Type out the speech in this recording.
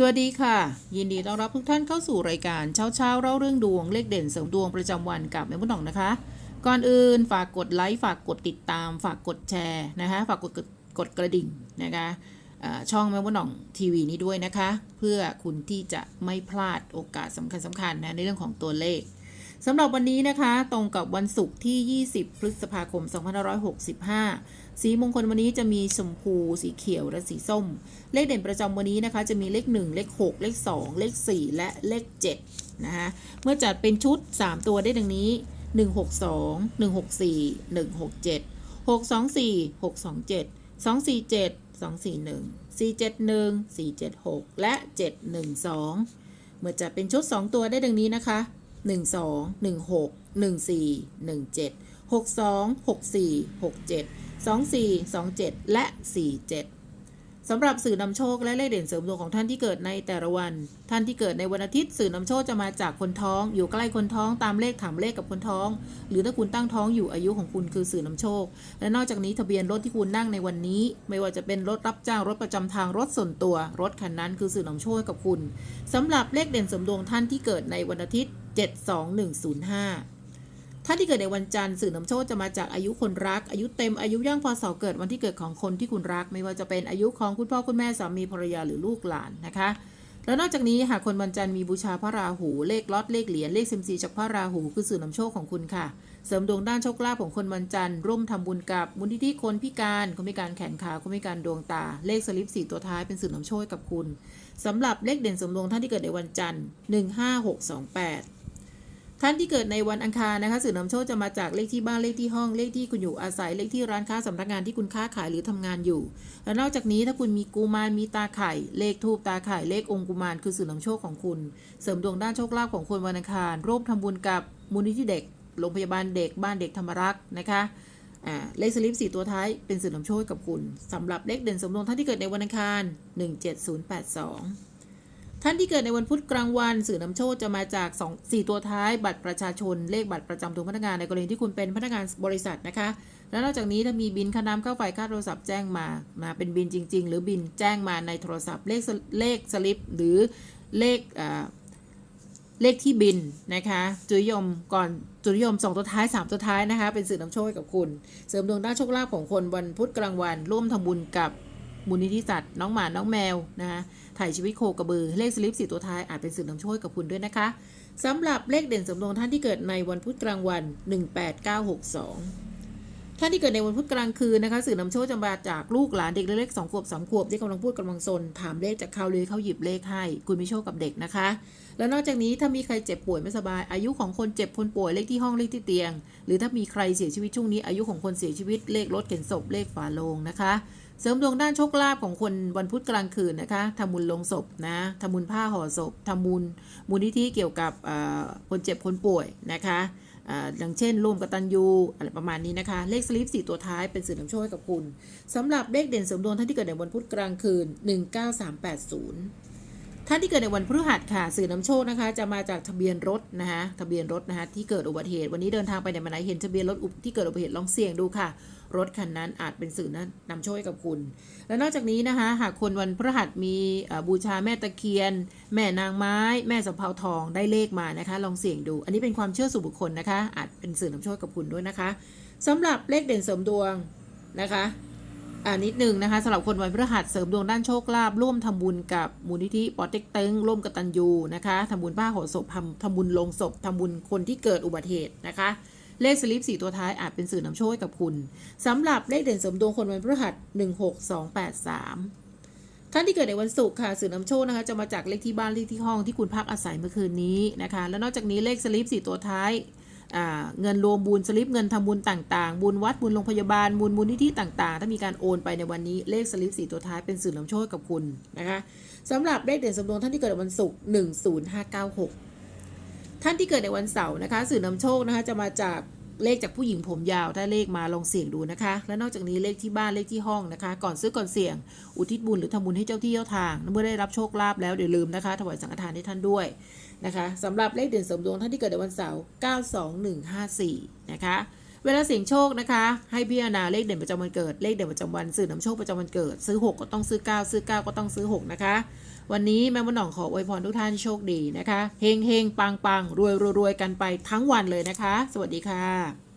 สวัสดีค่ะ ยินดีต้อนรับทุกท่านเข้าสู่รายการเช้าเช้าเล่าเรื่องดวงเลขเด่นเสริมดวงประจำวันกับแม่บุญหน่องนะคะ ก่อนอื่นฝากกดไลค์ฝากกดติดตาม ฝากกดแชร์นะคะฝากกดกดกระดิ่งนะคะช่องแม่บุญหน่องทีวีนี้ด้วยนะคะ เพื่อคุณที่จะไม่พลาดโอกาสสำคัญสำคัญนะในเรื่องของตัวเลข สำหรับวันนี้นะคะ ตรงกับวันศุกร์ที่ 20 พฤษภาคม 2565 สีมงคลวันนี้จะมีชมพูสีเขียวและสีส้ม เลขเด่นประจำวันนี้นะคะ จะมีเลข 1 เลข 6 เลข 2 เลข 4 และเลข 7 นะคะเมื่อจัดเป็นชุด 3 ตัวได้ดังนี้ 162 164 167 624 627 247 241 471 476 และ 712 เมื่อจัดเป็นชุด 2 ตัวได้ดังนี้นะคะ 12 16 14 17 62 64 67 24 27 และ 47 สำหรับสื่อนำโชคและเลขเด่นเสริมดวงของท่านที่เกิดในแต่ละวัน ท่านที่เกิดในวันอาทิตย์สื่อนำโชคจะมาจากคนท้อง อยู่ใกล้คนท้องตามเลขถามเลขกับคนท้อง หรือถ้าคุณตั้งท้องอยู่อายุของคุณคือสื่อนำโชค และนอกจากนี้ทะเบียนรถที่คุณนั่งในวันนี้ ไม่ว่าจะเป็นรถรับจ้างรถประจำทางรถส่วนตัว รถคันนั้นคือสื่อนำโชคกับคุณสำหรับเลขเด่นเสริมดวงท่านที่เกิดในวันอาทิตย์ 72105ท่าที่เกิดในวันจันทร์สื่อนำโชคจะมาจากอายุคนรัก อายุเต็มอายุย่างพศเกิดวันที่เกิดของคนที่คุณรัก ไม่ว่าจะเป็นอายุของคุณพ่อคุณแม่สามีภรรยาหรือลูกหลานนะคะแล้วนอกจากนี้หากคนวันจันทร์มีบูชาพระราหูเลขล็อตเลขเหรียญเลขซิมซีจากพระราหูคือสื่อนำโชคของคุณค่ะ เสริมดวงด้านโชคลาภของคนวันจันทร์ร่วมทำบุญกับมูลนิธิคนพิการคนพิการแขนขาคนพิการดวงตา เลขสลิปสี่ตัวท้ายเป็นสื่อนำโชคกับคุณสำหรับเลขเด่นสมดวงท่านที่เกิดในวันจันทร์15628 ท่านที่เกิดในวันอังคารนะคะสื่อนำโชคจะมาจากเลขที่บ้านเลขที่ห้องเลขที่คุณอยู่อาศัยเลขที่ร้านค้าสำนักงานที่คุณค้าขายหรือทำงานอยู่ และนอกจากนี้ถ้าคุณมีกุมารมีตาไข่ เลขทูปตาไข่เลของค์กุมารคือสื่อนำโชคของคุณ เสริมดวงด้านโชคลาภของคนวันอังคารร่วมทำบุญกับมูลนิธิเด็กโรงพยาบาลเด็กบ้านเด็กธรรมรักษ์นะคะเลขสลิปสี่ตัวท้ายเป็นสื่อนำโชคกับคุณสำหรับเลขเด่นสมดวงท่านที่เกิดในวันอังคาร 17082 ท่านที่เกิดในวันพุธกลางวัน สื่อนำโชคจะมาจาก2 4ตัวท้ายบัตรประชาชนเลขบัตรประจำตัวพนักงานในกรณีที่คุณเป็นพนักงานบริษัทนะคะ แล้วนอกจากนี้ถ้ามีบินค่าน้ำค่าไฟค่าโทรศัพท์แจ้งมานะเป็นบินจริง ๆ หรือบินแจ้งมาในโทรศัพท์เลขเลขสลิป หรือเลขอ่าเลขที่บินนะคะจุยมก่อนจุนยมสองตัวท้ายสามตัวท้ายนะคะ เป็นสื่อนำโชคให้กับคุณ เสริมดวงด้านโชคลาภของคนวันพุธกลางวัน ร่วมทำบุญกับ มูลนิธิสัตว์ น้องหมา น้องแมวนะคะถ่ายชีวิตโคกระบือ เลขสลิปสี่ตัวท้ายอาจเป็นสื่อนำโชคกับคุณด้วยนะคะสำหรับเลขเด่นสมดวงท่านที่เกิดในวันพุธกลางวัน 18962 ท่านที่เกิดในวันพุธกลางคืนนะคะสื่อนำโชคจะมาจากลูกหลานเด็กเล็กๆสองขวบสามขวบที่กำลังพูดกำลังซนถามเลขจากเขาเลยเขาหยิบเลขให้ คุณมีโชคกับเด็กนะคะ แล้วนอกจากนี้ถ้ามีใครเจ็บป่วยไม่สบายอายุของคนเจ็บคนป่วยเลขที่ห้องเลขที่เตียง หรือถ้ามีใครเสียชีวิตช่วงนี้อายุของคนเสียชีวิตเลขรถเข็นศพเลขฝาโลงนะคะ เสริมดวงด้านโชคลาภของคนวันพุธกลางคืนนะคะทำบุญลงศพนะทำบุญผ้าห่อศพทำบุญมูลนิธิเกี่ยวกับคนเจ็บคนป่วยนะคะอย่างเช่นร่วมกตัญญูอะไรประมาณนี้นะคะ เลขสลิปสี่ตัวท้ายเป็นสื่อนำโชคให้กับคุณสำหรับเลขเด่นเสริมดวงท่านที่เกิดในวันพุธกลางคืน 19380 ท่านที่เกิดในวันพฤหัสค่ะสื่อนำโชคนะคะ จะมาจากทะเบียนรถนะคะทะเบียนรถนะคะที่เกิดอุบัติเหตุวันนี้เดินทางไปไหนมาไหนเห็นทะเบียนรถอุบที่เกิดอุบัติเหตุลองเสี่ยงดูค่ะ รถคันนั้นอาจเป็นสื่อนั้นนำโชคให้กับคุณ และนอกจากนี้นะคะ หากคนวันพฤหัสมีบูชาแม่ตะเคียน แม่นางไม้ แม่สำเภาทองได้เลขมานะคะ ลองเสี่ยงดู อันนี้เป็นความเชื่อส่วนบุคคลนะคะ อาจเป็นสื่อนำโชคกับคุณด้วยนะคะสำหรับเลขเด่นเสริมดวงนะคะ นิดหนึ่งนะคะสำหรับคนวันพฤหัสเสริมดวงด้านโชคลาภร่วมทำบุญกับมูลนิธิปอเต็กตึงร่วมกตัญญูนะคะทำบุญผ้าห่อศพทำทำบุญลงศพทำบุญคนที่เกิดอุบัติเหตุนะคะ เลขสลิปสี่ตัวท้ายอาจเป็นสื่อนำโชคกับคุณสำหรับเลขเด่นเสริมดวงคนวันพฤหัส16283ท่านที่เกิดในวันศุกร์ค่ะสื่อนำโชคนะคะจะมาจากเลขที่บ้านเลขที่ห้องที่คุณพักอาศัยเมื่อคืนนี้นะคะ แล้วนอกจากนี้เลขสลิปสี่ตัวท้าย เงินรวมบุญสลิปเงินทำบุญต่างๆ บุญวัดบุญโรงพยาบาลบุญมูลนิธิต่างๆ ถ้ามีการโอนไปในวันนี้เลขสลิปสีตัวท้ายเป็นสื่อนำโชคกับคุณนะคะสำหรับเลขเด่นสำรวงท่านที่เกิดวันศุกร์10596 ท่านที่เกิดในวันเสาร์นะคะ สื่อนำโชคนะคะจะมาจากเลขจากผู้หญิงผมยาวถ้าเลขมาลองเสี่ยงดูนะคะ และนอกจากนี้เลขที่บ้านเลขที่ห้องนะคะ ก่อนซื้อก่อนเสี่ยง อุทิศบุญหรือทำบุญให้เจ้าที่เจ้าทางเมื่อได้รับโชคลาภแล้วเดี๋ยวลืมนะคะ ถวายสังฆทานให้ท่านด้วย นะคะสำหรับเลขเด่นสมดวงท่านที่เกิดในวันเสาร์ 92154 นะคะ เวลาเสี่ยงโชคนะคะ ให้พิจารณาเลขเด่นประจำวันเกิด เลขเด่นประจำวันสื่อนำโชคประจำวันเกิด ซื้อ 6 ก็ต้องซื้อ 9 ซื้อ 9 ก็ต้องซื้อ 6 นะคะ วันนี้แม่มดหน่องขออวยพรทุกท่านโชคดีนะคะ เฮงเฮงปังปังรวยรวยรวยกันไปทั้งวันเลยนะคะ สวัสดีค่ะ